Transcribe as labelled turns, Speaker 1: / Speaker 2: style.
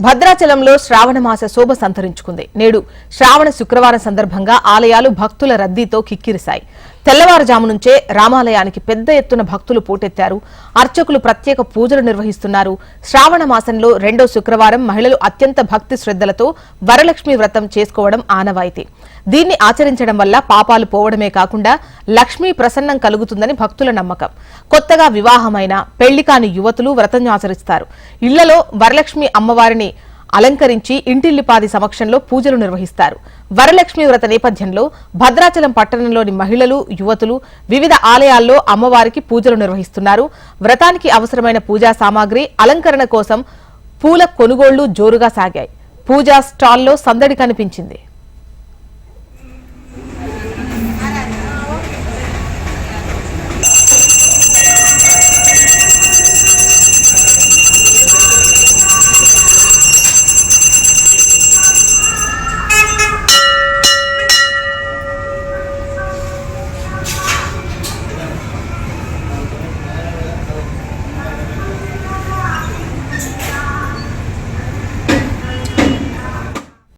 Speaker 1: భద్రాచలంలో శ్రావణమాస శోభ సంతరించుకుంది. నేడు శ్రావణ శుక్రవారం సందర్భంగా ఆలయాలు భక్తుల రద్దీతో కిక్కిరిశాయి. తెల్లవారుజాము నుంచే రామాలయానికి పెద్ద ఎత్తున భక్తులు పోటెత్తారు. అర్చకులు ప్రత్యేక పూజలు నిర్వహిస్తున్నారు. శ్రావణ మాసంలో రెండో శుక్రవారం మహిళలు అత్యంత భక్తి శ్రద్ధలతో వరలక్ష్మి వ్రతం చేసుకోవడం ఆనవాయితీ. దీన్ని ఆచరించడం వల్ల పాపాలు పోవడమే కాకుండా లక్ష్మీ ప్రసన్నం కలుగుతుందని భక్తుల నమ్మకం. కొత్తగా వివాహమైన పెళ్ళి కాని యువతులు వ్రతం ఆచరిస్తారు. ఇళ్ళలో వరలక్ష్మి అమ్మవారిని అలంకరించి ఇంటిల్లిపాది సమక్షంలో పూజలు నిర్వహిస్తారు. వరలక్ష్మి వ్రత నేపథ్యంలో భద్రాచలం పట్టణంలోని మహిళలు యువతులు వివిధ ఆలయాల్లో అమ్మవారికి పూజలు నిర్వహిస్తున్నారు. వ్రతానికి అవసరమైన పూజా సామాగ్రి అలంకరణ కోసం పూల కొనుగోళ్ళు జోరుగా సాగాయి. పూజా స్టాల్లో సందడి కనిపించింది.